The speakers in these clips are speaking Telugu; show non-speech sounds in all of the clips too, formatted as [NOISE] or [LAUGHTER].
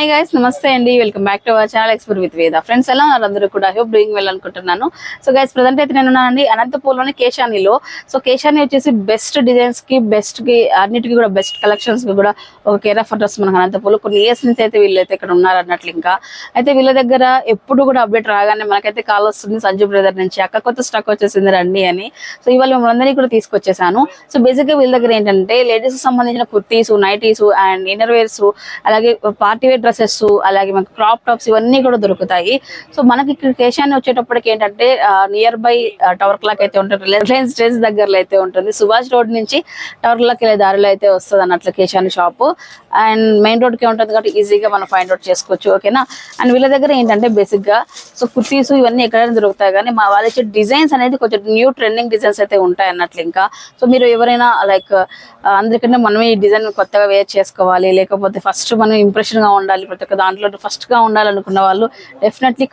హాయ్ గైస్ నమస్తే అండి. Welcome back to our channel ఎక్స్పర్ with Veda friends ఎలా ఉన్నారు? అందరూ కూడా హోప్ డూయింగ్ వెల్ అనుకుంటున్నాను. సో గైస్ ప్రజెంట్ అయితే నేను ఉన్నానండి అనంతపూర్లోని కేశానిలో. సో కేశాని వచ్చేసి బెస్ట్ డిజైన్స్కి బెస్ట్కి అన్నిటికీ కూడా బెస్ట్ కలెక్షన్స్కి కూడా ఒక కేర్ ఆఫ్ అడ్రస్ మనకు అనంతపూర్లో. కొన్ని ఇయర్స్ నుంచి అయితే వీళ్ళైతే ఇక్కడ ఉన్నారు అన్నట్లు ఇంకా. అయితే వీళ్ళ దగ్గర ఎప్పుడు కూడా అప్డేట్ రాగానే మనకైతే కాల్ వస్తుంది. సంజు బ్రదర్ నుంచి అక్క కొత్త స్టాక్ వచ్చేసింది రండి అని. సో ఇవాళ మిమ్మల్ని అందరినీ కూడా తీసుకొచ్చేసాను. సో బేసిక్గా వీళ్ళ దగ్గర ఏంటంటే లేడీస్కి సంబంధించిన kurtis nighties and inner wears అలాగే పార్టీ వేర్ డ్రెస్సెస్ అలాగే మనకి క్రాప్ టాప్స్ ఇవన్నీ కూడా దొరుకుతాయి. సో మనకి ఇక్కడ కేశాన్ని వచ్చేటప్పటికి ఏంటంటే నియర్ బై టవర్ క్లాక్ అయితే ఉంటుంది రిలయన్స్ ట్రేస్ దగ్గరలో అయితే ఉంటుంది. సుభాష్ రోడ్ నుంచి టవర్ క్లాక్ వెళ్ళే దారిలో అయితే వస్తుంది అన్నట్లు కేశాన్ని షాప్ అండ్ మెయిన్ రోడ్కి ఉంటుంది కాబట్టి ఈజీగా మనం ఫైండ్ అవుట్ చేసుకోవచ్చు ఓకేనా అండ్ వీళ్ళ దగ్గర ఏంటంటే బేసిక్గా సో కుర్తీస్ ఇవన్నీ ఎక్కడైనా దొరుకుతాయి కానీ మా వాళ్ళ డిజైన్స్ అనేది కొంచెం న్యూ ట్రెండింగ్ డిజైన్స్ అయితే ఉంటాయి అన్నట్లు ఇంకా. సో మీరు ఎవరైనా లైక్ అందరికంటే మనమే ఈ డిజైన్ కొత్తగా వేర్ చేసుకోవాలి లేకపోతే ఫస్ట్ మనం ఇంప్రెషన్గా ఉండాలి. ప్రతి ఒక్క దాంట్లో ఫస్ట్గా ఉండాలనుకున్న వాళ్ళు డెఫినెట్లీ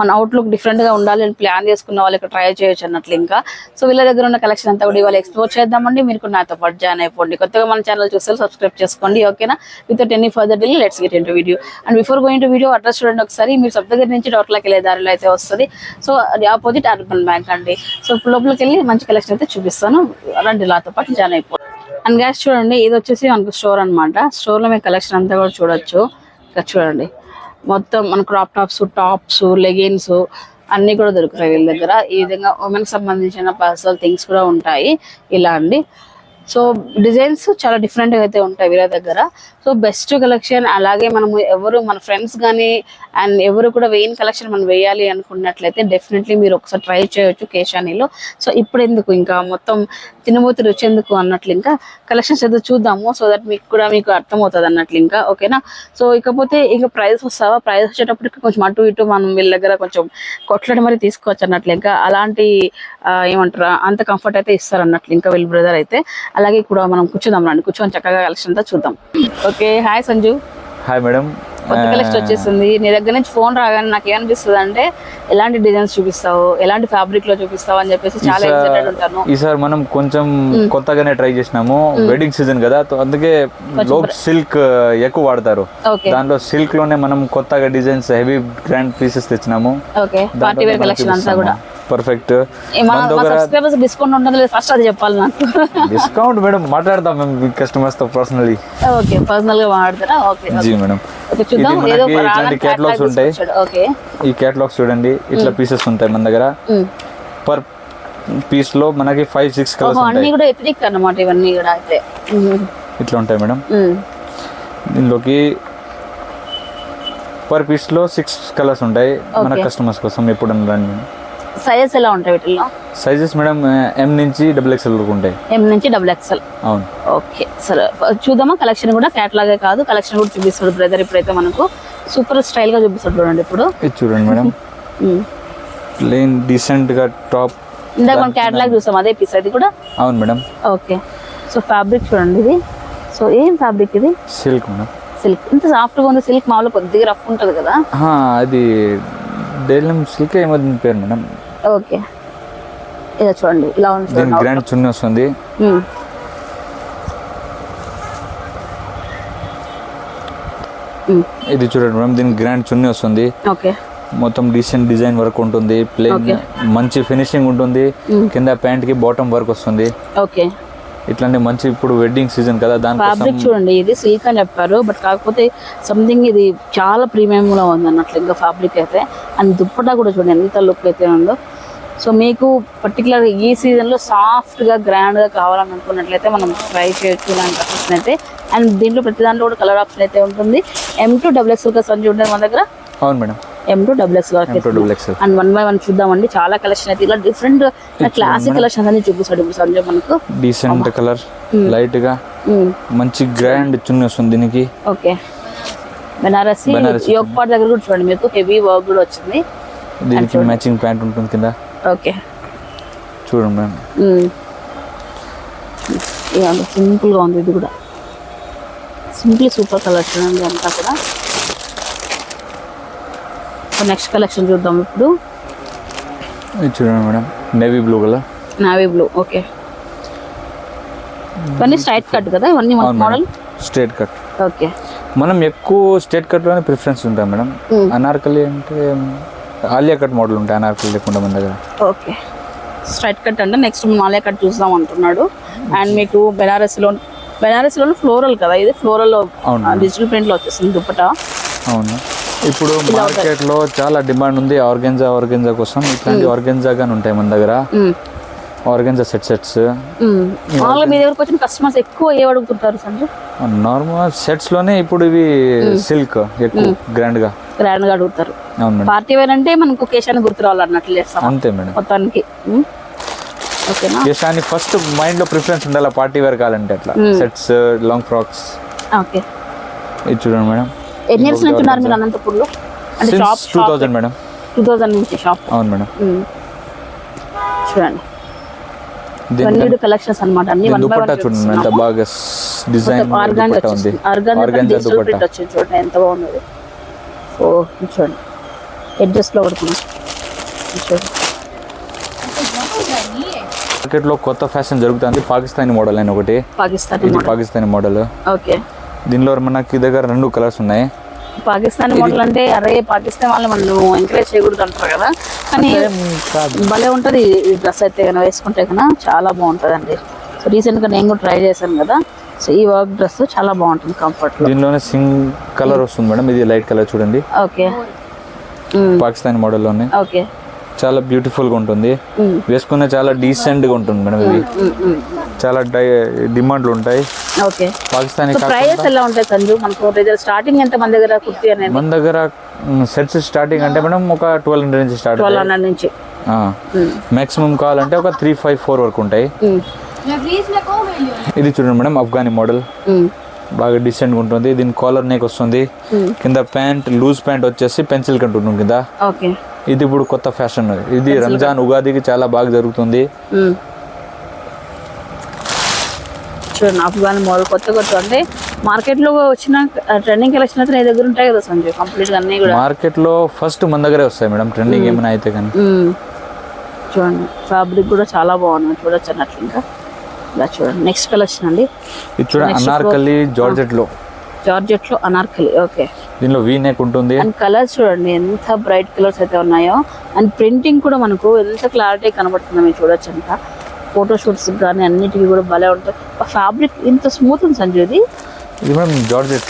మన అవుట్లుక్ డిఫరెంట్గా ఉండాలి అని ప్లాన్ చేసుకున్న వాళ్ళు ఇక్కడ ట్రై చేయొచ్చు అన్నట్లు ఇంకా. సో వీళ్ళ దగ్గర ఉన్న కలెక్షన్ అంతా కూడా ఇవాళ ఎక్స్ప్లోర్ చేద్దామండి. మీరు నాతో పాటు జాయిన్ అయిపోండి. కొత్తగా మన ఛానల్ చూస్తే సబ్స్క్రైబ్ చేసుకోండి. ఓకేనా with any further delay let's get into video and before going to video address చూడండి ఒకసారి. మీరు సబ్దగర్ నుంచి డోట్లోకి వెళ్ళే దారిలో అయితే వస్తుంది. సో అది ఆపోజిట్ అర్బన్ బ్యాంక్ అండి. సో లోపలికి వెళ్ళి మంచి కలెక్షన్ అయితే చూపిస్తాను. రండి నాతో పాటు జాయిన్ అయిపోండి అండ్ గ్యాస్ చూడండి ఇది వచ్చేసి మనకు స్టోర్ అనమాట స్టోర్లో మీ కలెక్షన్ అంతా కూడా చూడొచ్చు. ఇక్కడ చూడండి. మొత్తం మన క్రాప్ టాప్స్ టాప్స్ లెగిన్స్ అన్నీ కూడా దొరుకుతాయి వీళ్ళ దగ్గర. ఈ విధంగా ఉమెన్కి సంబంధించిన పర్సనల్ థింగ్స్ కూడా ఉంటాయి ఇలా అండి. సో డిజైన్స్ చాలా డిఫరెంట్గా అయితే ఉంటాయి వీళ్ళ దగ్గర. సో బెస్ట్ కలెక్షన్ అలాగే మనము ఎవరు మన ఫ్రెండ్స్ కానీ అండ్ ఎవరు కూడా వేయని కలెక్షన్ మనం వేయాలి అనుకున్నట్లయితే డెఫినెట్లీ మీరు ఒకసారి ట్రై చేయొచ్చు కేశానీలో. సో ఇప్పుడు ఎందుకు ఇంకా మొత్తం తినబోతు రుచి ఎందుకు అన్నట్లు ఇంకా కలెక్షన్స్ ఏదో చూద్దాము. సో దట్ మీకు కూడా మీకు అర్థమవుతుంది అన్నట్లు ఇంకా. ఓకేనా సో ఇకపోతే ఇంకా ప్రైస్ వస్తావా? ప్రైస్ వచ్చేటప్పటికి కొంచెం అటు ఇటు మనం వీళ్ళ దగ్గర కొంచెం కొట్లాడి మరి తీసుకోవచ్చు అన్నట్లు ఇంకా. అలాంటి ఏమంటారు అంత కంఫర్ట్ అయితే ఇస్తారు అన్నట్లు ఇంకా వీళ్ళ బ్రదర్ అయితే. అలాగే కూడా మనం కూర్చుందాం రండి. కూర్చొని చక్కగా కలెక్షన్ అంతా చూద్దాం. Okay hi Sanju. Hi madam కొత్త కలెక్షన్ వచ్చేసింది. నీ దగ్గర నుంచి ఫోన్ రాగానే నాకు ఏమనిపిస్తుంది అంటే ఎలాంటి డిజైన్స్ చూపిస్తావు? ఎలాంటి ఫ్యాబ్రిక్లో చూపిస్తావు? అని చెప్పేసి చాలా ఎక్సైటెడ్ ఉంటాను. ఈసారి మనం కొంచెం కొత్తగానే ట్రై చేసినాము. వెడ్డింగ్ సీజన్ కదా అందుకే లో సిల్క్ ఎక్కువ వాడతారు. దాంట్లో సిల్క్లోనే మనం కొత్తగా డిజైన్స్ హెవీ గ్రాండ్ పీసెస్ తెచ్చినాము. పార్టీ వేర్ కలెక్షన్ అంతా కూడా. పర్ఫెక్ట్ మా సబ్స్క్రైబర్స్ డిస్కౌంట్ ఉంటుందో లేదు ఫస్ట్ అది చెప్పాలి నాకు. డిస్కౌంట్ మేడం మాట్లాడతాం మేము కస్టమర్స్తో పర్సనలీ ఓకే పర్సనల్గా మాట్లాడతారా? Okay ji madam. ఇట్లాంటి catalog ఉంటాయి. ఈ కేటలాగ్స్ చూడండి ఇట్లా పీసెస్ ఉంటాయి మన దగ్గర. పర్ పీస్లో మనకి ఫైవ్ సిక్స్ కలర్స్ ఓహో అన్ని ఉంటాయి. కూడా ఎథనిక్ అన్నమాట ఇవన్నీ కూడా అయితే. ఉమ్. ఇట్లా ఉంటాయి మేడం. దీనిలోకి పర్ పీస్లో సిక్స్ కలర్స్ ఉంటాయి మన. కస్టమర్స్ కోసం ఎప్పుడు రండి. సైజెస్ ఎలా ఉంటాయి వీటిల్లో? సైజెస్ మేడం ఎం నుంచి డబుల్ ఎక్స్ఎల్ వరకు ఉంటాయి. ఎం నుంచి డబుల్ ఎక్స్ఎల్ అవును. ఓకే సరే చూద్దామా? కలెక్షన్ కూడా కేటలాగే కాదు. కలెక్షన్ కూడా చూపిస్తాడు బ్రదర్ ఇప్పుడైతే మనకు. సూపర్ స్టైల్గా చూపిస్తాడు చూడండి ఇప్పుడు. ఇది చూడండి మేడం ఉమ్. ప్లెయిన్ డీసెంట్గా టాప్ ఇందాక మనం కేటలాగ్ చూసాం అదే పీస్ అది కూడా? అవును మేడం ఓకే సో ఫ్యాబ్రిక్ చూడండి ఇది. సో ఏం ఫ్యాబ్రిక్ ఇది? సిల్క్ మేడం సిల్క్ ఇంత సాఫ్ట్గా ఉంది సిల్క్ మామూలు కొద్దిగా రఫ్ ఉంటది కదా. అది డైలం సిల్క్ ఏమో దీని పేరు మేడం ఓకే. ఇదో చూడండి ఇలా దీని చూడండి గ్రాండ్ చున్నీ వస్తుంది. ఇది చూడండి మేడం దీని గ్రాండ్ చున్నీ వస్తుంది. ఓకే. మొత్తం డీసెంట్ డిజైన్ వర్క్ ఉంటుంది. Okay. మంచి ఫినిషింగ్ ఉంటుంది. కింద ప్యాంట్కి బాటమ్ వర్క్ వస్తుంది. ఓకే. ఇట్లాంటి మంచి ఇప్పుడు వెడ్డింగ్ సీజన్ కదా దానికోసం ఫ్యాబ్రిక్ చూడండి ఇది సిల్క్ అని చెప్పారు. బట్ కాకపోతే సంథింగ్ ఇది చాలా ప్రీమియం లో ఉంది అన్నట్లు ఇంకా ఫ్యాబ్రిక్ అయితే. అండ్ దుప్పటా కూడా చూడండి ఎంత లుక్ అయితే ఉందో. సో మీకు పర్టికులర్ ఈ సీజన్లో సాఫ్ట్గా గ్రాండ్గా కావాలని అనుకున్నట్లయితే మనం ట్రై చేయొచ్చు ఇలాంటి ఆప్షన్ అయితే. అండ్ దీంట్లో ప్రతి దాంట్లో కూడా కలర్ ఆప్షన్ అయితే ఉంటుంది. ఎం టూ డబుల్ ఎక్స్ సంచి ఉంటుంది మన దగ్గర. అవును madam. M two double X XL. And one by one చూద్దామండి. చాలా కలెక్షన్ అయితే. ఇలా డిఫరెంట్ క్లాసిక్ కలెక్షన్ అన్ని చూపిస్తాడు ఇప్పుడు సంజయ్ మనకు. డీసెంట్ కలర్ లైట్గా. మంచి గ్రాండ్ చున్నీ వస్తుంది దీనికి. ఓకే. బెనారసి బెనారసి యోగ్ పాట్ దగ్గర కూడా చూడండి మీకు హెవీ వర్క్ కూడా వచ్చింది. దీనికి మ్యాచింగ్ ప్యాంట్ ఉంటుంది కింద? ఓకే. చూడండి మేడం. సింపుల్గా ఉంది ఇది కూడా. సింపుల్ సూపర్ కలర్ చూడండి అంతా కూడా. నెక్స్ట్ కలెక్షన్ చూద్దాం ఇప్పుడు. ఇది చూడండి madam navy blue colour navy blue okay. ఇవన్నీ స్ట్రైట్ కట్ కదా? ఇవన్నీ model madam straight cut okay. మనం ఎక్కువ స్టేట్ కట్లోనే ప్రిఫరెన్స్ ఉంటాం మేడం. Hmm. అనార్కలి అంటే ఆలియా కట్ మోడల్ ఉంటాయి అనార్కలి లేకుండా మన దగ్గర. ఓకే. స్ట్రైట్ కట్ అంటే నెక్స్ట్ మాలే కట్ చూద్దాం అంటున్నాడు. అండ్ మీకు బెనారస్లో బెనారస్లో ఫ్లోరల్ కదా ఇది ఫ్లోరల్. డిజిటల్ ప్రింట్లో వచ్చేసింది దుప్పట అవును. ఇప్పుడు మార్కెట్లో చాలా డిమాండ్ ఉంది ఆర్గెన్జా ఆర్గెన్జా కోసం. ఇట్లాంటి ఆర్గెన్జా గాని ఉంటాయి మన దగ్గర. మ్మ్. Organza set sets. మ్మ్. మామూలుగా మీ దగ్గరకు వచ్చిన కస్టమర్స్ ఎక్కువ ఏ అడుగుతుంటారు సంజు? నార్మల్ సెట్స్లోనే ఇప్పుడు ఇవి సిల్క్ ఎక్కువ గ్రాండ్గా. గ్రాండ్గా అడుగుతారు పార్టీ వేర్ అంటే మనకు కేశాన్ని గుర్తు రావాలన్నట్లు చేస్తాం. అంతే మేడం. మొత్తానికి. యశాని ఫస్ట్ మైండ్లో ప్రిఫరెన్స్ ఉండాలి పార్టీ వేర్ కావాలంటే అట్లా? Sets long frocks okay. ఇది చూడండి మేడం. ఎన్ని ఇయర్స్ నుంచి ఉన్నారు మీరు అనంతపూర్లో? అంటే shop two thousand madam. Two thousand నుంచి షాప్ అవును మేడం. చూడండి. దీని ఇవన్నీ కలెక్షన్స్ అన్నమాట. అన్ని దీని వన్ బై దుపట్టా చూడండి ఎంత బాగా డిజైన్ ఆర్గాన్ దుపట్టా ఉంది. ఆర్గాన్ ఆర్గాన్జా డిజిటల్ దుపట్టా. ప్రింట్ వచ్చింది చూడండి ఎంత బాగున్నది ఓ ఇది చూడండి. ఎడ్జెస్లో పడుకున్నాం ఇది చూడండి. మార్కెట్లో కొత్త ఫ్యాషన్ జరుగుతుంది. పాకిస్తానీ మోడల్ అని ఒకటి. Pakistani model. Pakistani model. Okay. దీనిలో మనకి దగ్గర రెండు కలర్స్ ఉన్నాయి. పాకిస్తానీ మోడల్ అంటే అరే పాకిస్తాన్ వాళ్ళు మనం ఎంకరేజ్ చేయకూడదు అంటారు కదా. కానీ భలే ఉంటుంది ఈ డ్రెస్ అయితే కనుక వేసుకుంటే కనుక చాలా బాగుంటుంది అండి సో రీసెంట్గా నేను కూడా ట్రై చేశాను కదా. సో ఈ వర్క్ డ్రెస్ చాలా బాగుంటుంది కంఫర్ట్లో దీనిలోనే సింగ్ కలర్ వస్తుంది మేడం ఇది లైట్ కలర్ చూడండి. ఓకే పాకిస్తానీ మోడల్లోనే. ఓకే చాలా బ్యూటిఫుల్గా ఉంటుంది. వేసుకునే చాలా డీసెంట్గా ఉంటుంది మేడం ఇది. చాలా డై డిమాండ్లు ఉంటాయి ఓకే. పాకిస్తానీ సో ప్రైజెస్ ఎలా ఉంటాయి సంజు? మనకు స్టార్టింగ్ ఎంత మన దగ్గర కుర్తీ అనేది? మన దగ్గర సెట్స్ స్టార్టింగ్ అంటే మేడం ఒక ట్వెల్వ్ హండ్రెడ్ నుంచి స్టార్ట్ ట్వెల్వ్ హండ్రెడ్ నుంచి. మాక్సిమం కావాలంటే ఒక త్రీ ఫైవ్ ఫోర్ వరకు ఉంటాయి. ఇది చూడండి మేడం అఫ్ఘానీ మోడల్. బాగా డీసెంట్ ఉంటుంది. దీని కాలర్ నెక్ వస్తుంది. కింద ప్యాంట్ లూజ్ ప్యాంట్ వచ్చేసి పెన్సిల్ కట్ ఉంటుంది కింద. ఓకే. ఇది ఇప్పుడు కొత్త ఫ్యాషన్ ఇది రంజాన్ ఉగాదికి చాలా బాగా జరుగుతుంది. చూడండి ఆఫ్ఘాన్ మోడల్ కొత్త కొత్త అంటే మార్కెట్లో వచ్చిన ట్రెండింగ్ కలెక్షన్ అయితే నీ దగ్గర ఉంటాయి కదా సంజయ్ కంప్లీట్గా అన్నీ కూడా. మార్కెట్లో ఫస్ట్ మన దగ్గరే వస్తాయి మేడం ట్రెండింగ్ ఏమైనా అయితే కానీ. చూడండి ఫ్యాబ్రిక్ కూడా చాలా బాగుంది చూడొచ్చు అన్నట్లు ఇంకా. ఇలా చూడండి నెక్స్ట్ కలెక్షన్ అండి ఇది చూడండి అనార్కలి జార్జెట్లో జార్జెట్లో అనార్కలి ఓకే. దీనిలో వీ నెక్ ఉంటుంది. అండ్ కలర్స్ చూడండి ఎంత బ్రైట్ కలర్స్ అయితే ఉన్నాయో. అండ్ ప్రింటింగ్ కూడా మనకు ఎంత క్లారిటీ కనబడుతుందో మీరు చూడొచ్చు అంట. ఫోటోషూట్స్ కానీ అన్నిటికీ కూడా భలే ఉంటుంది ఫ్యాబ్రిక్ ఇంత స్మూత్ ఉంది సంజయ్ ఇది? జార్జెట్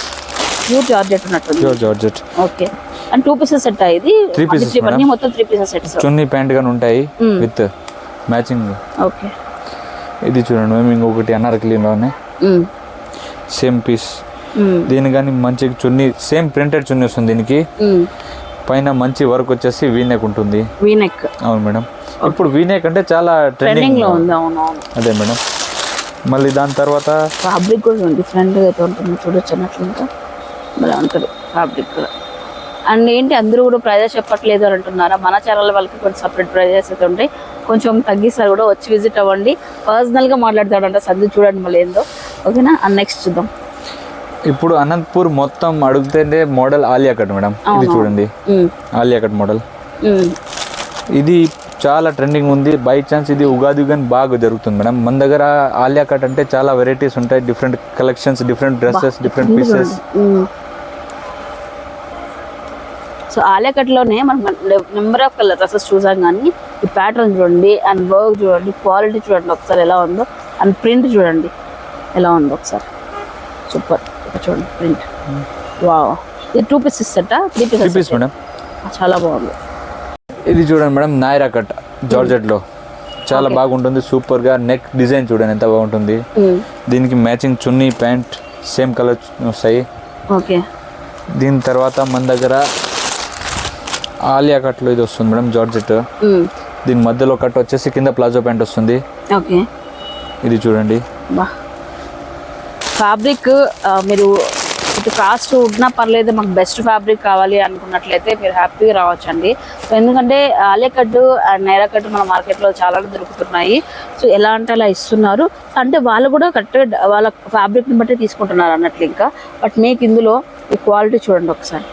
ప్యూర్ జార్జెట్ ఉన్నట్టుంది. Pure georgette okay and two pieces set ఇది? అది ఇవన్నీ మొత్తం three pieces sets chunni pant గాని ఉంటాయి విత్ మ్యాచింగ్ ఓకే ఇది చూడండి మేము ఇంకొకటి అనార్కలిలోనే. సేమ్ పీస్ దీని కానీ మంచి చున్నీ సేమ్ ప్రింటెడ్ చున్నీ వస్తుంది దీనికి. పైన మంచి వర్క్ వచ్చేసి వీనెక్ ఉంటుంది. వీనెక్ అవును మేడం. ఇప్పుడు వీనెక్ అంటే చాలా ట్రెండింగ్లో ఉంది అవును అవును. అదే మేడం. మళ్ళీ దాని తర్వాత ఫ్యాబ్రిక్ కూడా డిఫరెంట్గా అయితే ఉంటుంది చూడొచ్చు అన్నట్లు ఇంకా. భలే ఉంటుంది ఫ్యాబ్రిక్ కూడా. అండ్ ఏంటి అందరూ కూడా ప్రైజెస్ చెప్పట్లేదు అని అంటున్నారా? మన ఛానల్ వాళ్ళకి కొంచెం సపరేట్ ప్రైజెస్ అయితే ఉంటాయి. కొంచెం తగ్గిస్తారు కూడా వచ్చి విజిట్ అవ్వండి. పర్సనల్గా మాట్లాడతాడంట సర్ది చూడండి మళ్ళీ ఏందో. ఓకేనా అండ్ నెక్స్ట్ చూద్దాం. ఇప్పుడు అనంతపూర్ మొత్తం అడుగుతుంటే మోడల్ ఆలియా కట్ మేడం. ఇది చూడండి. Alia cut model. ఇది చాలా ట్రెండింగ్ ఉంది. బై ఛాన్స్ ఇది ఉగాది కానీ బాగా జరుగుతుంది మేడం. మన దగ్గర ఆలియా కట్ అంటే చాలా వెరైటీస్ ఉంటాయి. Different collections different dresses different pieces. So ఆలియాకట్లోనే మనం నెంబర్ ఆఫ్ కలర్ డ్రెస్సెస్ చూసాం కానీ ఈ ప్యాటర్న్ చూడండి అండ్ వర్క్ చూడండి క్వాలిటీ చూడండి ఒకసారి ఎలా ఉందో అండ్ ప్రింట్ చూడండి ఎలా ఉందో ఒకసారి. సూపర్. చూడండి ప్రింట్ వావ్ ఇది two pieces three three piece pieces madam చాలా బాగుంది. ఇది చూడండి మేడం నాయరా కట్ జార్జెట్లో. చాలా బాగుంటుంది సూపర్గా నెక్ డిజైన్ చూడండి ఎంత బాగుంటుంది. ఉమ్, దీనికి matching chunni pant same colour వస్తాయి. ఓకే దీని తర్వాత మన దగ్గర ఆలియా కట్లో ఇది వస్తుంది మేడం జార్జెట్ ఉమ్, దీని మధ్యలో కట్ వచ్చేసి కింద ప్లాజో ప్యాంట్ వస్తుంది. ఓకే ఇది చూడండి. ఫ్యాబ్రిక్ మీరు ఇటు కాస్ట్ ఉన్నా పర్లేదు మాకు బెస్ట్ ఫ్యాబ్రిక్ కావాలి అనుకున్నట్లయితే మీరు హ్యాపీగా రావచ్చండి. సో ఎందుకంటే ఆలియాకట్టు అండ్ నైరా కట్టు మన మార్కెట్లో చాలా దొరుకుతున్నాయి. సో ఎలా అంటే అలా ఇస్తున్నారు. అంటే వాళ్ళు కూడా కరెక్ట్గా వాళ్ళ ఫ్యాబ్రిక్ని బట్టి తీసుకుంటున్నారు అన్నట్లు ఇంకా. బట్ మీకు ఇందులో ఈ క్వాలిటీ చూడండి ఒకసారి.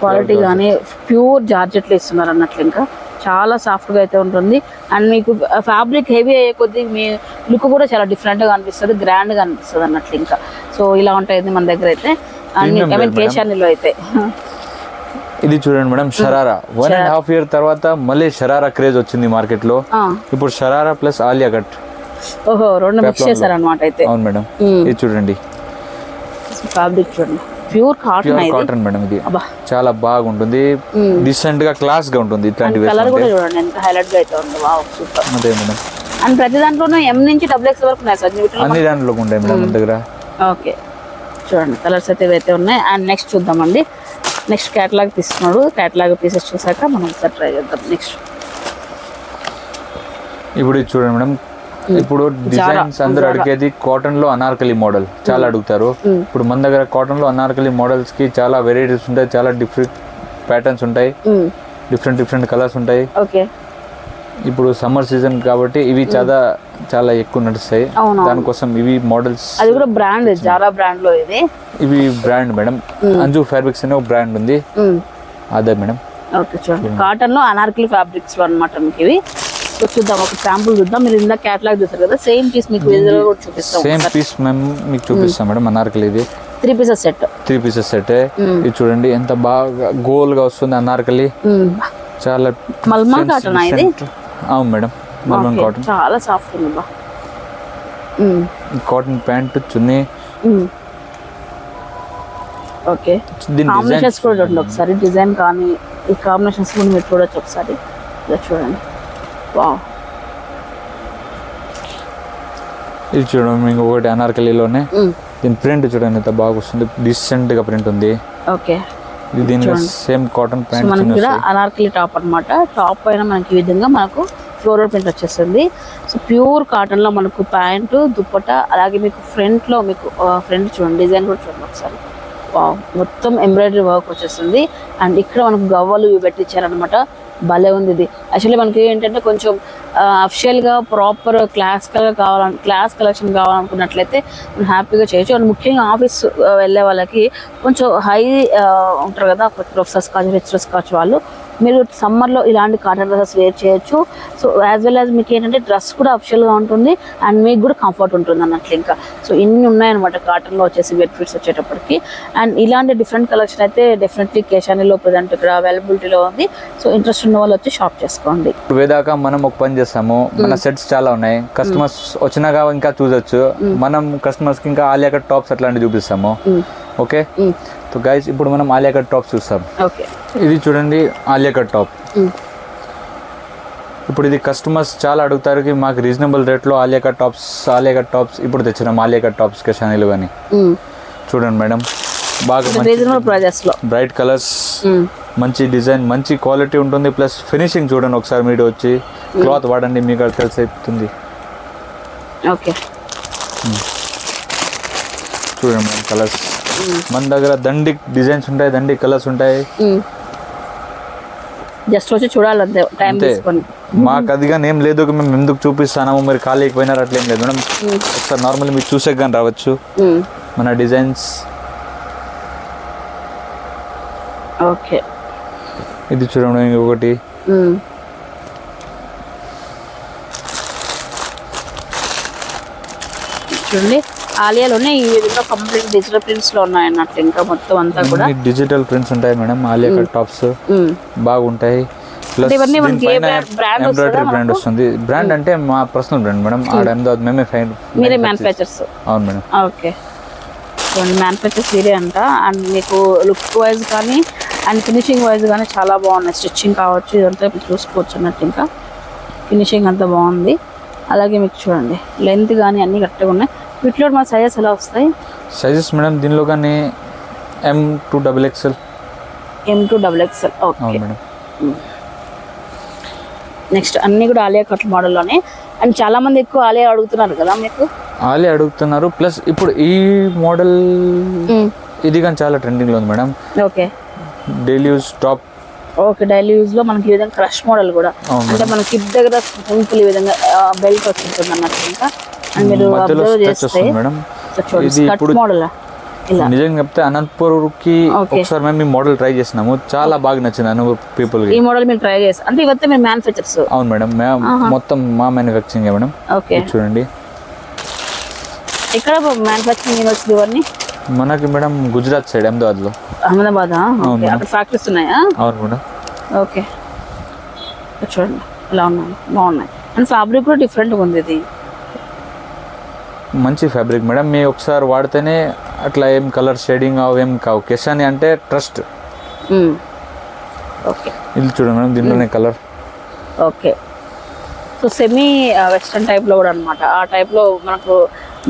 క్వాలిటీ కానీ ప్యూర్ జార్జెట్లు ఇస్తున్నారు అన్నట్లు ఇంకా. చాలా సాఫ్ట్గా అయితే ఉంటుంది. అండ్ మీకు ఫ్యాబ్రిక్ హెవీ అయ్యే కొద్దీ మీ లుక్ కూడా చాలా డిఫరెంట్గా అనిపిస్తుంది గ్రాండ్గా అనిపిస్తుంది అన్నట్లు ఇంకా. సో ఇలా ఉంటాయి మన దగ్గర అయితే. అన్ని ఐ మీన్. కేశానిలో అయితే. ఇది చూడండి madam sharara one and half year తర్వాత మళ్ళీ షరారా క్రేజ్ వచ్చింది మార్కెట్లో ఇప్పుడు షరారా ప్లస్ ఆలియా కట్ ఓహో రెండు మిక్స్ చేశారనమాట అయితే. అవును మేడం మ్మ్. ఇది చూడండి. ఫ్యాబ్రిక్ చూడండి. Pure cotton pure cotton madam ఇది. చాలా బాగుంటుంది. డిసెంట్గా క్లాస్గా ఉంటుంది ఇట్లాంటివి కలర్ కూడా చూడండి ఎంత హైలైట్గా అయితే ఉంది. వావ్ సూపర్ అదే మేడం అండ్ ప్రతి దాంట్లోనూ ఎం నుంచి డబుల్ ఎక్స్ వరకు ఉన్నాయి సార్. అన్ని దాంట్లో ఉంటాయి మేడం మన దగ్గర. ఓకే చూడండి కలర్స్ అయితే ఇవైతే ఉన్నాయి. అండ్ నెక్స్ట్ చూద్దామండి. నెక్స్ట్ క్యాటలాగ్ తీసుకున్నాడు. క్యాటలాగ్ పీసెస్ చూసాక మనం ఒకసారి ట్రై చేద్దాం. నెక్స్ట్ ఇప్పుడు చూడండి మేడం ఇప్పుడు డిజైన్స్ అందరూ అడిగేది కాటన్లో అనార్కలి మోడల్ చాలా అడుగుతారు. ఇప్పుడు మన దగ్గర కాటన్లో అనార్కలి మోడల్స్కి చాలా వెరైటీస్ ఉంటాయి చాలా డిఫరెంట్ ప్యాటర్న్స్ ఉంటాయి. డిఫరెంట్ డిఫరెంట్ కలర్స్ ఉంటాయి. ఇప్పుడు సమ్మర్ సీజన్ కాబట్టి ఇవి చాలా చాలా ఎక్కువ నడుస్తాయి. దానికోసం ఇవి మోడల్స్ అది కూడా బ్రాండ్ జారా బ్రాండ్లో ఇది ఇవి బ్రాండ్ మేడం. అంజు ఫ్యాబ్రిక్స్ అనే ఒక బ్రాండ్ ఉంది. అదే మేడం. ఓకే చూడండి కాటన్లో అనార్కలి ఫ్యాబ్రిక్స్ అనమాట మీకు ఇవి. చూద్దాం ఒక శాంపుల్ చూద్దాం. మీరు ఇందాక క్యాటలాగ్ చూసారు కదా సేమ్ పీస్ మీకు కూడా చూపిస్తాం. సేమ్ పీస్ మేము మీకు చూపిస్తాం మేడం అనార్కలి ఇది. Three pieces set three pieces set ఇది చూడండి ఎంత బాగా గోల్గా వస్తుంది అనార్కలి. చాలా మల్మా కాటన్ ఇది? అవును మేడం Okay, కాటన్ చాలా సాఫ్ట్ ఉంది బా. Cotton pant chunni. Okay combinations కూడా చూడండి ఒకసారి. డిజైన్ కానీ ఈ కాంబినేషన్స్ కూడా మీరు చూడొచ్చు ఒకసారి. ఇలా చూడండి. వావ్ ఇది చూడండి మీకు ఒకటి అనార్కలిలోనే. దీని ప్రింట్ చూడండి ఎంత బాగా వస్తుంది. డిసెంట్గా ప్రింట్ ఉంది. ఓకే. ఇది దీని సేమ్ కాటన్ ప్యాంట్ మనకి ఇక్కడ అనార్కలి టాప్ అన్నమాట. టాప్ పైన మనకి ఈ విధంగా మనకు ఫ్లోరల్ ప్రింట్ వచ్చేస్తుంది. సో ప్యూర్ కాటన్లో మనకు ప్యాంట్ దుప్పట అలాగే మీకు ఫ్రంట్లో మీకు ఫ్రంట్ చూడండి డిజైన్ కూడా చూడండి ఒకసారి. వావ్ మొత్తం ఎంబ్రాయిడరీ వర్క్ వచ్చేస్తుంది. అండ్ ఇక్కడ మనకు గవ్వలు ఇవి పెట్టించారనమాట భలే ఉంది ఇది. యాక్చువల్లీ మనకి ఏంటంటే కొంచెం అఫిషియల్గా ప్రాపర్ క్లాసికల్గా కావాలని క్లాస్ కలెక్షన్ కావాలనుకున్నట్లయితే మనం హ్యాపీగా చేయొచ్చు. అండ్ ముఖ్యంగా ఆఫీస్ వెళ్ళే వాళ్ళకి కొంచెం హై ఉంటారు కదా ప్రొఫెసర్స్ కావచ్చు లెక్చరర్స్ కావచ్చు వాళ్ళు మీరు సమ్మర్లో ఇలాంటి కాటన్ డ్రెస్సెస్ వేర్ చేయొచ్చు. సో యాజ్ వెల్ యాజ్ మీకు ఏంటంటే డ్రెస్ కూడా అఫిషియల్గా ఉంటుంది. అండ్ మీకు కూడా కంఫర్ట్ ఉంటుంది అన్నట్లు ఇంకా. సో ఇన్ని ఉన్నాయన్నమాట కాటన్లో వచ్చేసి బెడ్షీట్స్ వచ్చేటప్పటికి. అండ్ ఇలాంటి డిఫరెంట్ కలెక్షన్ అయితే డెఫినెట్లీ కేశానిలో ప్రజెంట్ ఇక్కడ అవైలబిలిటీలో ఉంది. సో ఇంట్రెస్ట్ ఉన్న వాళ్ళు వచ్చి షాప్ చేసుకోండి. వేదాక మనం ఒక పని చేస్తాము. మన సెట్స్ చాలా ఉన్నాయి. కస్టమర్స్ వచ్చినాక ఇంకా చూసొచ్చు మనం కస్టమర్స్కి ఇంకా ఆలియా టాప్స్ అట్లాంటివి చూపిస్తాము. ఓకే సో గైస్ ఇప్పుడు మనం ఆలియా కట్ టాప్స్ చూస్తాం. ఇది చూడండి ఆలియా కట్ టాప్ ఇప్పుడు ఇది కస్టమర్స్ చాలా అడుగుతారు కి మాకు రీజనబుల్ రేట్లో Alia cut tops Alia cut tops ఇప్పుడు తెచ్చినాం ఆలియా కట్ టాప్స్ కెషానీలు కానీ చూడండి మేడం బాగా బ్రైట్ కలర్స్ మంచి డిజైన్ మంచి క్వాలిటీ ఉంటుంది ప్లస్ ఫినిషింగ్ చూడండి ఒకసారి మీరు వచ్చి. క్లాత్ వాడండి మీకు అది తెలిసి అయిపోతుంది ఓకే చూడండి మేడం కలర్స్ మన దగ్గర దండి డిజైన్స్ ఉంటాయి దండి కలర్స్ ఉంటాయి. జస్ట్ వచ్చి చూడాలి అంతే టైం తీసుకొని. మాకు అదిగా ఏం లేదు మేము ఎందుకు చూపిస్తాము మీరు ఖాళీకి పోయినారు అట్లేం లేదు. మేడం ఒకసారి నార్మల్ మీరు చూసే కానీ రావచ్చు. మన డిజైన్స్. ఓకే. ఇది చూడండి ఇంకొకటి. చూడండి. ఆలియాలోనే ఈ విధంగా కంప్లీట్ డిజిటల్ ప్రింట్స్లో ఉన్నాయి అన్నట్లు ఇంకా మొత్తం అంతా కూడా. డిజిటల్ ప్రింట్స్ ఉంటాయి మేడం. Alia cut tops. బాగుంటాయి. ఇవన్నీ మనకి ఏ ఎంబ్రాయిడరీ వస్తుందా బ్రాండ్ వస్తుంది. బ్రాండ్ అంటే మా పర్సనల్ బ్రాండ్ మేడం. ఆడ అహ్మదాబాద్ మేమే ఫైన్ మీరే మ్యానుఫ్యాక్చర్స్ అవును మేడం. ఓకే. మ్యానుఫ్యాక్చర్స్ మీరే అంట. అండ్ మీకు లుక్ వైజ్ కానీ అండ్ ఫినిషింగ్ వైజ్ కానీ చాలా బాగున్నాయి. స్టిచ్చింగ్ కావచ్చు ఇదంతా చూసుకోవచ్చు అన్నట్టు ఇంకా. ఫినిషింగ్ అంతా బాగుంది. అలాగే మీకు చూడండి. లెంత్ కానీ అన్నీ కరెక్ట్గా ఉన్నాయి. వీటిలో మా సైజెస్ ఎలా వస్తాయి? సైజెస్ మేడం దీనిలో కానీ M two double XL M two double XL okay madam next అన్ని కూడా ఆలియా కట్ మోడల్లోనే. అండ్ చాలా మంది ఎక్కువ ఆలియా అడుగుతున్నారు కదా మీకు? ఆలే అడుగుతున్నారు. ప్లస్ ఇప్పుడు ఈ మోడల్ ఇది కానీ చాలా ట్రెండింగ్లో ఉంది madam okay daily use top okay daily యూజ్లో మనకి ఈ విధంగా క్రష్ మోడల్ కూడా. అంటే మన కిప్ దగ్గర సింపుల్ ఈ విధంగా బెల్ట్ వచ్చింటుంది అన్నట్టు ఇంకా. మీరు అబ్జర్వ్ చేస్తే చూడండి ఇది కట్ మోడల్ నిజంగా చెప్తే అనంతపూర్కి. ఒకసారి మేము ఈ మోడల్ ట్రై చేసినాము. చాలా బాగా నచ్చింది అనంతపూర్ పీపుల్కి ఈ మోడల్ మీరు ట్రై చేస్తారు అంటే ఇవైతే మీరు మ్యానుఫ్యాక్చర్స్ అవును మేడం మేము మొత్తం మా మ్యానుఫ్యాక్చరింగ్ మేడం. ఓకే. చూడండి. ఎక్కడ మ్యానుఫ్యాక్చరింగ్ యూనివర్సిటీ ఇవన్నీ? మనకి madam Gujarat side Ahmedabad? Okay madam. అక్కడ ఫ్యాక్టరీస్ ఉన్నాయా? అవును మేడం. ఓకే. చూడండి ఇలా ఉన్నాయి బాగున్నాయి. అండ్ ఫ్యాబ్రిక్ కూడా డిఫరెంట్గా ఉంది ఇది. మంచి ఫ్యాబ్రిక్ మేడం మీ ఒకసారి వాడితేనే అట్లా ఏం కలర్ షేడింగ్ అవి ఏం కావు. కెసాని అంటే ట్రస్ట్. ఓకే. ఇది చూడండి మేడం దీనిలోనే colour okay. So semi western టైప్లో కూడా అనమాట ఆ టైప్లో మనకు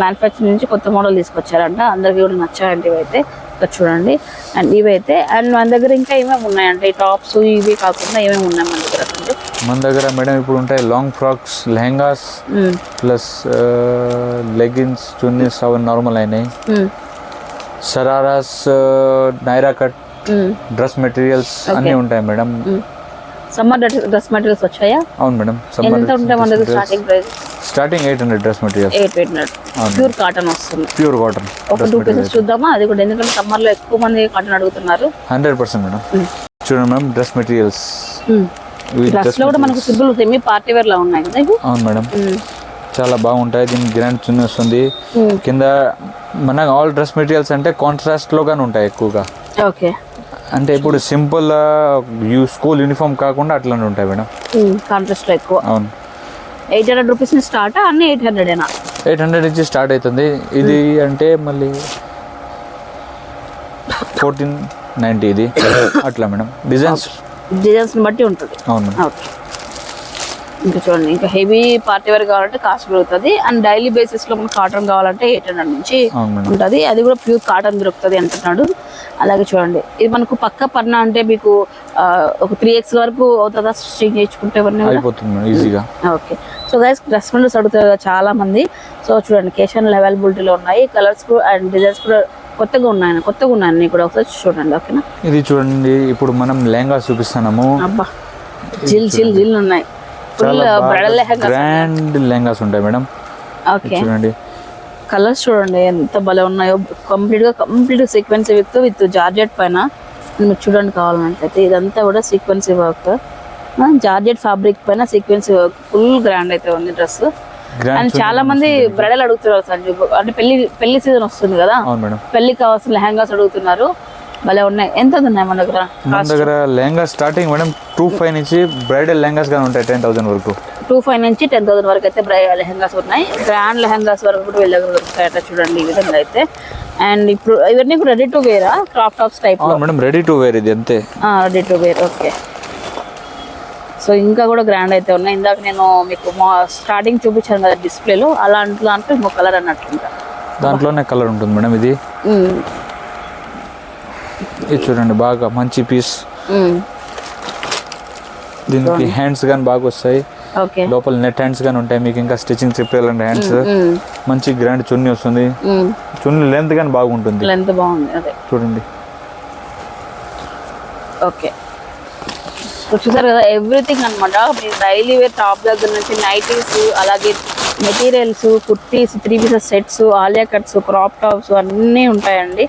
మ్యానుఫ్యాక్చరింగ్ నుంచి కొత్త మోడల్ తీసుకొచ్చారంట. అందరికీ కూడా నచ్చాయంటే ఇవైతే ఇక్కడ చూడండి. అండ్ ఇవైతే అండ్ మన దగ్గర ఇంకా ఏమేమి ఉన్నాయంటే ఈ టాప్స్ ఇవి కాకుండా ఏమేమి ఉన్నాయి మన దగ్గర మన దగ్గర మేడం ఇప్పుడు ఉంటాయి long frocks lehengas. Plus leggings chunnis అవి నార్మల్ అయినాయి. Shararas Naira cut. Dress materials అన్నీ ఉంటాయి మేడం. సమ్మర్ డ్రెస్ మెటీరియల్స్ వచ్చాయా? అవును మేడం ఎంత ఉంటాయి మన దగ్గర starting price starting eight hundred dress material eight eight hundred pure cotton వస్తుంది. ప్యూర్ కాటన్ ఒక టూ పీసెస్ చూద్దామా? అది కూడా ఎందుకంటే summer లో ఎక్కువ మంది కాటన్ అడుగుతున్నారు. Hundred percent madam. చూడండి మేడం డ్రెస్ మెటీరియల్స్ డ్రెస్లో కూడా మనకు సింపుల్ సెమీ పార్టీ వేర్ లా ఉన్నాయి కదా అవును మేడం. చాలా బాగుంటాయి. దీనికి గ్రాండ్ చున్నీ వస్తుంది. కింద మన ఆల్ డ్రెస్ మెటీరియల్స్ అంటే కాంట్రాస్ట్ లోగానే ఉంటాయి ఎక్కువగా. ఓకే. అంటే ఇప్పుడు సింపుల్ యూ స్కూల్ యూనిఫామ్ కాకుండా అట్లానే ఉంటాయి మేడం. కాంట్రాస్ట్లో ఎక్కువ. అవును. ఎయిట్ హండ్రెడ్ రూపీస్ నుంచి స్టార్ట్ అన్ని ఎయిట్ హండ్రెడ్ ఎయిట్ హండ్రెడ్ నుంచి స్టార్ట్ అవుతుంది. ఇది అంటే మళ్ళీ ఫోర్టీన్ నైంటీ ఇది. [COUGHS] అట్లా మేడం. డిజైన్స్ డిజైన్స్ బట్టి ఉంటుంది. ఓకే. ఇంకా చూడండి ఇంకా హెవీ పార్టీ వేర్ కావాలంటే కాస్ట్ పెరుగుతుంది. అండ్ డైలీ బేసిస్లో మనకు కాటన్ కావాలంటే ఎయిట్ హండ్రెడ్ నుంచి ఉంటుంది. అది కూడా ప్యూర్ కాటన్ దొరుకుతుంది అంటున్నాడు. అలాగే చూడండి ఇది మనకు పక్క పన్న అంటే మీకు ఒక త్రీ ఎక్స్ వరకు అవుతుందా స్టిచ్ చేయించుకుంటే ఈజీగా. Okay. So guys dress materials అడుగుతారు కదా చాలా మంది. సో చూడండి కేషన్ అవైలబిలిటీలో ఉన్నాయి. కలర్స్ అండ్ డిజైన్స్ కూడా కొత్తగా ఉన్నాయి కొత్తగా ఉన్నాయి అన్ని కూడా ఒకసారి చూడండి ఓకేనా? ఇది చూడండి ఇప్పుడు మనం లెహంగా చూపిస్తున్నాము. అబ్బా జిల్ జిల్ జిల్ ఉన్నాయి. ఫుల్ గ్రాండ్ లెహంగాస్ ఉంటాయి మేడం. ఓకే. చూడండి. కలర్స్ చూడండి ఎంత భలే ఉన్నాయో. కంప్లీట్గా complete sequence with with georgette పైన. మీరు చూడండి కావాలంటే ఇదంతా కూడా సీక్వెన్స్ వర్క్ జార్జెట్ ఫ్యాబ్రిక్ పైన సీక్వెన్స్ వర్క్ ఫుల్ గ్రాండ్ అయితే ఉంది డ్రెస్. అండ్ చాలా మంది బ్రైడల్ అడుగుతున్నారు సంజు అంటే పెళ్ళి పెళ్ళి సీజన్ వస్తుంది కదా. పెళ్ళికి కావాల్సిన లెహంగాస్ అడుగుతున్నారు. భలే ఉన్నాయి. ఎంత ఉన్నాయి మన దగ్గర? మన దగ్గర lehenga starting madam two five నుంచి బ్రైడల్ లెహంగాస్ కానీ ఉంటాయి టెన్ థౌసండ్ వరకు. టూ ఫైవ్ నుంచి టెన్ థౌసండ్ వరకు అయితే బ్రై లెహంగాస్ ఉన్నాయి. గ్రాండ్ లెహంగాస్ వరకు కూడా వీళ్ళ దగ్గర దొరుకుతాయట చూడండి ఈ విధంగా అయితే. అండ్ ఇప్పుడు ఇవన్నీ కూడా ready to wear crop tops type madam ready to wear ఇది అంతే. Ready to wear okay so ఇంకా కూడా గ్రాండ్ అయితే ఉన్నాయి. ఇందాక నేను మీకు మా స్టార్టింగ్ చూపించాను కదా డిస్ప్లేలో అలాంటి దాంట్లో ఇంకో కలర్ అన్నట్టు దాంట్లోనే కలర్ ఉంటుంది మేడం ఇది. ఇది చూడండి బాగా మంచి పీస్. దీనికి హ్యాండ్స్ కానీ బాగా వస్తాయి. లోపల నెట్ హ్యాండ్స్ కానీ ఉంటాయి మీకు ఇంకా స్టిచ్చింగ్ చెప్పాలంటే హ్యాండ్స్. మంచి గ్రాండ్ చున్నీ వస్తుంది. చున్నీ లెంత్ కానీ బాగుంటుంది. లెంత్ బాగుంది అదే. చూడండి. ఓకే. చూసారు కదా ఎవ్రీథింగ్ అనమాట మీరు డైలీ వేర్ టాప్ దగ్గర నుంచి నైటీస్ అలాగే materials kurtis three pieces sets Alia cuts crop tops అన్నీ ఉంటాయండి.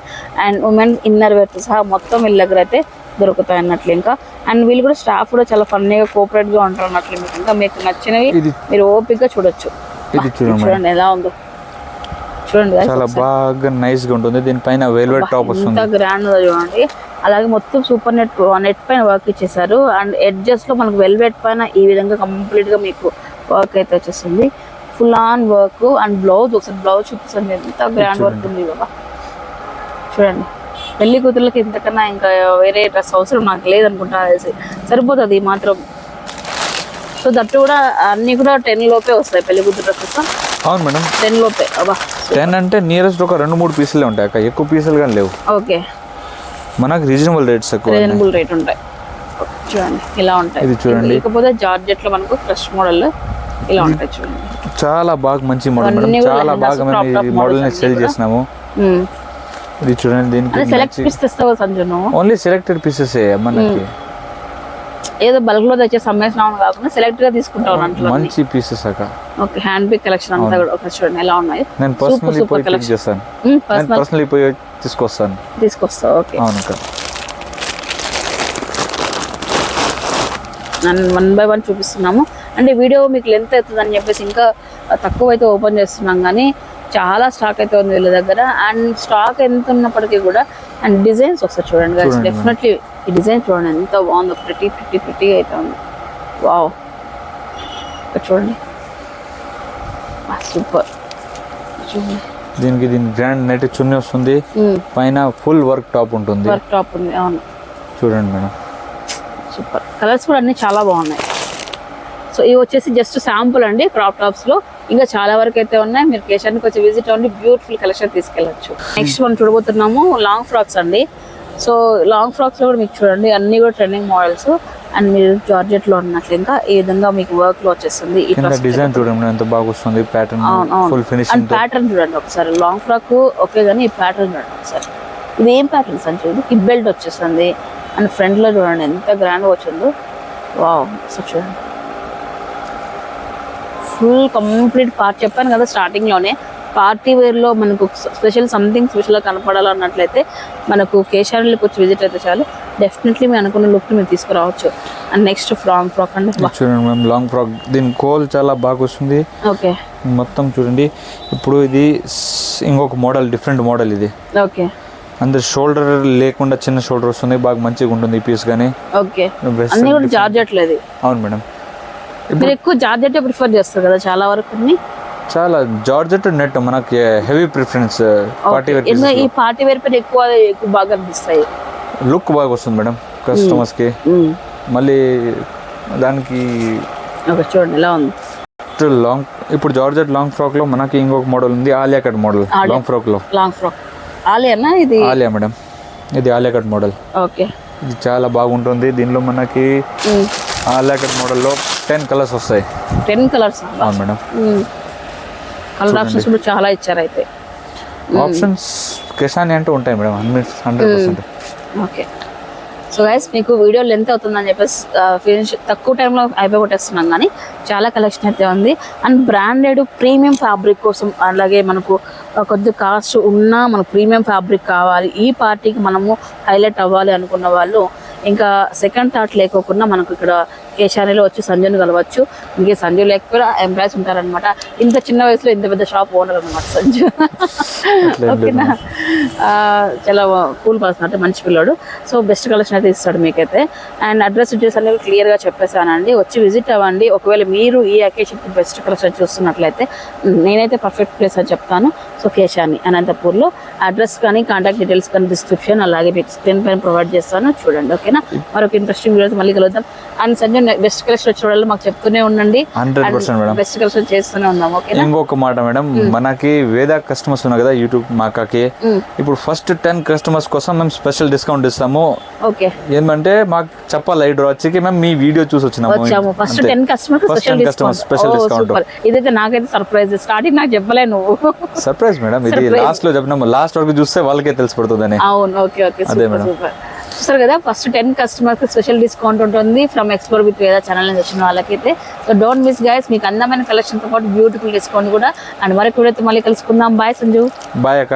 అండ్ ఉమెన్ ఇన్నర్ వేర్ సహా మొత్తం వీళ్ళ దగ్గర అయితే దొరుకుతాయి అన్నట్లు ఇంకా. అండ్ వీళ్ళు కూడా స్టాఫ్ కూడా చాలా ఫన్నీగా కోఆపరేట్గా ఉంటారు అన్నట్లు మీకు ఇంకా. మీకు నచ్చినవి మీరు ఓపిక్గా చూడొచ్చు. చూడండి ఎలా ఉందో. చూడండి. చాలా బాగా నైస్గా ఉంటుంది. దీనిపైన వెల్వెట్ టాప్ వస్తుంది గ్రాండ్ చూడండి. అలాగే మొత్తం సూపర్ నెట్ నెట్ పైన వర్క్ ఇచ్చేసారు అండ్ ఎడ్జెస్లో మనకు వెల్వెట్ పైన ఈ విధంగా కంప్లీట్గా మీకు వర్క్ అయితే వచ్చేస్తుంది full on work and blouse ఒకసారి బ్లౌజ్ చూపిస్తుంది ఎంత గ్రాండ్ వర్క్ ఉంది బాబా. చూడండి. పెళ్ళి కూతుర్లకి ఇంతకన్నా ఇంకా వేరే డ్రెస్ అవసరం నాకు లేదనుకుంటా సరిపోతుంది మాత్రం. సో దట్టు కూడా అన్ని కూడా టెన్ లోపే వస్తాయి పెళ్ళి కూతురు డ్రెస్సెస్ అవును మేడం. టెన్ లోపే అబ్బా. టెన్ అంటే నియరెస్ట్ ఒక రెండు మూడు పీసులే ఉంటాయి అక్క. ఎక్కువ పీసులు కానీ లేవు. ఓకే. మనకు రీజనబుల్ రేట్స్ ఎక్కువ. రీజనబుల్ రేట్ ఉంటాయి. చూడండి ఇలా ఉంటాయి. ఇది చూడండి. ఇకపోతే జార్జెట్లో మనకు ఫ్రెష్ మోడల్ ఇలా ఉంటాయి చూడండి. చాలా బాగా మంచి మోడల్ మేడం. చాలా బాగా ఈ మోడల్ని సెల్ చేసినాము. ఇది చూడండి దీనికి సెలెక్ట్ పీస్ తెస్తావు సంజు నువ్వు? ఓన్లీ సెలెక్టెడ్ పీసెస్ మనకి. ఏదో బల్క్లో తెచ్చే సమ్మేసినావు కాకుండా సెలెక్ట్గా తీసుకుంటావు అంట్లో మంచి పీసెస్ అక్క. ఓకే హ్యాండ్ పిక్ కలెక్షన్ అంతా కూడా ఒక చూడండి ఎలా ఉన్నాయి? నేను సూపర్ పర్సనలీ సూపర్ పోయి పిక్ కలెక్షన్ చేస్తాను. నేను పర్సనల్ పర్సనలీ పోయి తీసుకొస్తాను. తీసుకొస్తావు ఓకే. అవును అక్క. వన్ బై వన్ చూపిస్తున్నాము. అంటే వీడియో మీకు లెంత్ అవుతుంది అని చెప్పేసి ఇంకా తక్కువ అయితే ఓపెన్ చేస్తున్నాం కానీ చాలా స్టాక్ అయితే ఉంది వీళ్ళ దగ్గర. అండ్ స్టాక్ ఎంత ఉన్నప్పటికీ కూడా అండ్ డిజైన్స్ వస్తాయి చూడండి డెఫినెట్లీ ఈ డిజైన్ చూడండి ఎంత బాగుందో ప్రిటీ ప్రిటీ ప్రిటీ అయితే ఉంది. వావ్ చూడండి. సూపర్ చూడండి. దీనికి దీని గ్రాండ్ నెట్ చున్నీ వస్తుంది. పైన ఫుల్ వర్క్ టాప్ ఉంటుంది. వర్క్ టాప్ ఉంది అవును. చూడండి మేడం. సూపర్ కలర్స్ కూడా అన్ని చాలా బాగున్నాయి. సో ఇవి వచ్చేసి జస్ట్ శాంపుల్ అండి క్రాప్ టాప్స్లో. ఇంకా చాలా వరకు అయితే ఉన్నాయి. మీరు కేశానికి వచ్చి విజిట్ అవ్వండి. Beautiful collection తీసుకెళ్ళచ్చు. నెక్స్ట్ మనం చూడబోతున్నాము లాంగ్ ఫ్రాక్స్ అండి. సో లాంగ్ ఫ్రాక్స్లో కూడా మీకు చూడండి అన్ని కూడా ట్రెండింగ్ మోడల్స్ అండ్ మీరు జార్జెట్లో ఉన్నట్లు ఇంకా ఈ విధంగా మీకు వర్క్లో వచ్చేస్తుంది డిజైన్ చూడండి ఎంత బాగా వస్తుంది ప్యాటర్న్ ఫుల్ అండ్ ఫినిషింగ్తో. ప్యాటర్న్ చూడండి ఒకసారి. లాంగ్ ఫ్రాక్ ఓకే కానీ ఈ ప్యాటర్న్ చూడండి ఒకసారి. ఇది ఏం ప్యాటర్న్స్ అంటే ఇది హిప్ బెల్ట్ వచ్చేస్తుంది. అండ్ ఫ్రంట్లో చూడండి ఎంత గ్రాండ్ వచ్చిందో. వావ్ సో చూడండి. ఫుల్ కంప్లీట్ పార్ట్ చెప్పాను కదా స్టార్టింగ్లోనే. పార్టీ వేర్లో మనకు స్పెషల్ సంథింగ్ స్పెషల్గా కనపడాలన్నట్లయితే మనకు కేశారులకు వచ్చి విజిట్ అయితే చాలు. డెఫినెట్లీ మీ అనుకున్న లుక్ మీరు తీసుకురావచ్చు. అండ్ నెక్స్ట్ ఫ్రాంగ్ ఫ్రాక్ అంటే చూడండి మేడం లాంగ్ ఫ్రాక్ దీని కోల్ చాలా బాగా వస్తుంది. ఓకే మొత్తం చూడండి. ఇప్పుడు ఇది ఇంకొక మోడల్ డిఫరెంట్ మోడల్ ఇది. ఓకే అందరు షోల్డర్ లేకుండా చిన్న షోల్డర్ వస్తుంది. బాగా మంచిగా ఉంటుంది ఈ పీస్ కానీ ఓకే అన్ని కూడా. జార్జెట్ లేదు అవును మేడం. మీరు ఎక్కువ జార్జెట్ ప్రిఫర్ చేస్తారు కదా చాలా వరకు చాలా జార్జెట్ నెట్ మనకి హెవీ ప్రిఫరెన్స్ పార్టీ వేర్ ఈ పార్టీ వేర్ పైన ఎక్కువ ఎక్కువ బాగా అనిపిస్తాయి. లుక్ బాగా వస్తుంది మేడం కస్టమర్స్కి. మళ్ళీ దానికి చూడండి ఎలా ఉంది. లాంగ్ ఇప్పుడు జార్జెట్ లాంగ్ ఫ్రాక్లో మనకి ఇంకొక మోడల్ ఉంది ఆలియా కట్ మోడల్. లాంగ్ ఫ్రాక్లో. లాంగ్ ఫ్రాక్ ఆలియనా ఇది? ఆలియా మేడం ఇది ఆలియా కట్ మోడల్ ఓకే. ఇది చాలా బాగుంటుంది దీనిలో మనకి ఆలియా కట్ మోడల్లో టెన్ కలర్స్ వస్తాయి. టెన్ కలర్స్ అవును మేడం. కలర్ ఆప్షన్స్ కూడా చాలా ఇచ్చారు అయితే ఆప్షన్స్ కిసాని అంటూ ఉంటాయి madam hundred percent. Okay. So guys మీకు వీడియో లెంత్ అవుతుందని చెప్పేసి ఫినిష్ తక్కువ టైంలో అయిపోయి కొట్టేస్తున్నాం కానీ చాలా కలెక్షన్ అయితే ఉంది. అండ్ బ్రాండెడ్ ప్రీమియం ఫ్యాబ్రిక్ కోసం అలాగే మనకు కొద్ది కాస్ట్ ఉన్నా మనకు ప్రీమియం ఫ్యాబ్రిక్ కావాలి. ఈ పార్టీకి మనము హైలైట్ అవ్వాలి అనుకున్న వాళ్ళు ఇంకా సెకండ్ థాట్ లేకోకుండా మనకు ఇక్కడ కేశానిలో వచ్చి సంజయ్ని కలవచ్చు. ఇంకే సంజయ్ లేకపోయినా ఎంప్లాయీస్ ఉంటారనమాట ఇంత చిన్న వయసులో ఇంత పెద్ద షాప్ ఓనర్ అనమాట సంజయ్. ఓకేనా? చాలా కూల్ పర్సన్ అంటే మంచి పిల్లోడు. సో బెస్ట్ కలెక్షన్ అయితే ఇస్తాడు మీకైతే. అండ్ అడ్రస్ డీటెయిల్స్ అనేవి క్లియర్గా చెప్పేసానండి వచ్చి విజిట్ అవ్వండి. ఒకవేళ మీరు ఈ అకేషన్కి బెస్ట్ కలెక్షన్ చూస్తున్నట్లయితే నేనైతే పర్ఫెక్ట్ ప్లేస్ అని చెప్తాను. సో కేశాని అనంతపూర్లో. అడ్రస్ కానీ కాంటాక్ట్ డీటెయిల్స్ కానీ డిస్క్రిప్షన్ అలాగే మీకు స్క్రీన్ పైన ప్రొవైడ్ చేస్తాను. చూడండి ఓకేనా? మరొక ఇంట్రెస్టింగ్ వీడియోతో మళ్ళీ కలుద్దాం. అండ్ సంజయ్ బెస్ట్ కలెక్షన్ వచ్చే వాళ్ళు మాకు చెప్తూనే ఉండండి. Hundred percent madam best collection చేస్తూనే ఉన్నాం ఇంకొక మాట మేడం మనకి వేద కస్టమర్స్ ఉన్నారు కదా యూట్యూబ్ మాకాకి. ఇప్పుడు ఫస్ట్ టెన్ కస్టమర్స్ కోసం మేము స్పెషల్ డిస్కౌంట్ ఇస్తాము. ఓకే. ఏంటంటే మాకు చెప్పాలి ఐదు వచ్చి మేము మీ వీడియో చూసి వచ్చినాము. First. Ten customer special 10 customers special discount. Super ఇదైతే నాకైతే సర్ప్రైజ్ స్టార్టింగ్ నాకు చెప్పలే నువ్వు. సర్ప్రైజ్ మేడం ఇది. లాస్ట్లో చెప్పినాము. లాస్ట్ వరకు చూస్తే వాళ్ళకే తెలిసి పడుతుందని అవును. Okay okay. అదే మేడం. చూస్తారు కదా first ten customers special discount ఉంటుంది from explore with Veda channel నుంచి వచ్చిన వాళ్ళకైతే. సో డోంట్ మిస్ గైస్ మీకు అందమైన కలెక్షన్తో పాటు బ్యూటిఫుల్ డిస్కౌంట్ కూడా. అండ్ మరొక వీడియోతో మళ్ళీ కలుసుకుందాం. బాయ్ సంజు బాయ్ అక్క.